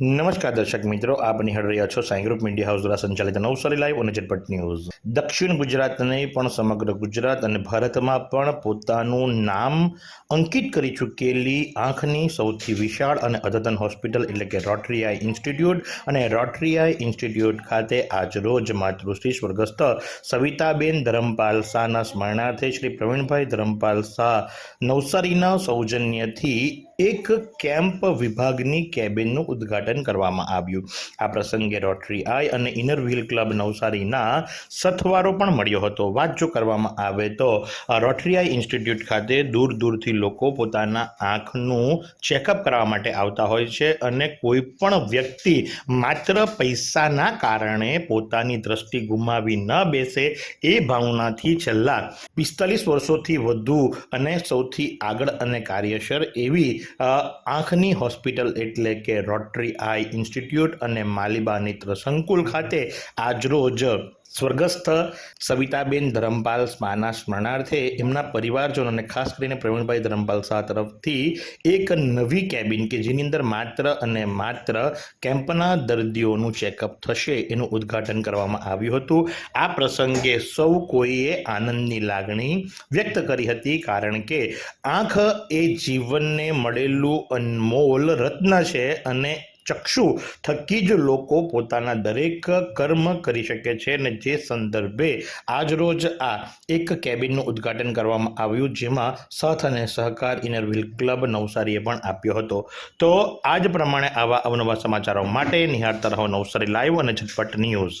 નમસ્કાર દર્શક મિત્રો, આપ નિહાળ રહ્યા છો સાઈ ગ્રુપ મીડિયા હાઉસ દ્વારા સંચાલિત નવસારી લાઈવ અને ઝટપટ ન્યૂઝ. દક્ષિણ ગુજરાતને પણ સમગ્ર ગુજરાત અને ભારતમાં પણ પોતાનું નામ અંકિત કરી ચૂકેલી આંખની સૌથી વિશાળ અને અદ્યતન હોસ્પિટલ એટલે કે રોટરી આઈ ઇન્સ્ટિટ્યૂટ અને રોટરી ઇન્સ્ટિટ્યૂટ ખાતે આજરોજ માતૃશ્રી સ્વર્ગસ્થ સવિતાબેન ધરમપાલ શાહના સ્મરણાર્થે શ્રી પ્રવીણભાઈ ધરમપાલ શાહ નવસારીના સૌજન્યથી એક કેમ્પ વિભાગની કેબિનનું ઉદ્ઘાટન કરવામાં આવ્યું. આ પ્રસંગે રોટરી આઈ અને ઇનર વ્હીલ ક્લબ નવસારીના સથવારો પણ મળ્યો હતો. વાત જો કરવામાં આવે તો રોટરી આઈ ઇન્સ્ટિટ્યૂટ ખાતે દૂર દૂરથી લોકો પોતાના આંખનું ચેકઅપ કરવા માટે આવતા હોય છે અને કોઈ પણ વ્યક્તિ માત્ર પૈસાના કારણે પોતાની દ્રષ્ટિ ગુમાવી ન બેસે એ ભાવનાથી છેલ્લા પિસ્તાલીસ વર્ષોથી વધુ અને સૌથી આગળ અને કાર્યશર એવી આંખની હોસ્પિટલ એટલે કે રોટરી આઈ ઇન્સ્ટિટ્યૂટ અને માલિબા નેત્ર સંકુલ ખાતે આજરોજ સ્વર્ગસ્થ સવિતાબેન ધરમપાલ સ્માના સ્મરણાર્થે એમના પરિવારજનો અને ખાસ કરીને પ્રવીણભાઈ ધરમપાલ શાહ તરફથી એક નવી કેબિન કે જેની અંદર માત્ર અને માત્ર કેમ્પના દર્દીઓનું ચેકઅપ થશે એનું ઉદ્ઘાટન કરવામાં આવ્યું હતું. આ પ્રસંગે સૌ કોઈએ આનંદની લાગણી વ્યક્ત કરી હતી કારણ કે આંખ એ જીવનને મળેલું અનમોલ રત્ન છે અને ચક્ષુ થકી જ લોકો પોતાના દરેક કર્મ કરી શકે છે અને જે સંદર્ભે આજરોજ આ એક કેબિનનું ઉદ્ઘાટન કરવામાં આવ્યું, જેમાં સથ અને સહકાર ઇનરવ્હીલ ક્લબ નવસારીએ પણ આપ્યો હતો. તો આજ પ્રમાણે આવા અવનવા સમાચારો માટે નિહાળતા રહો નવસારી લાઈવ અને ઝટપટ ન્યૂઝ.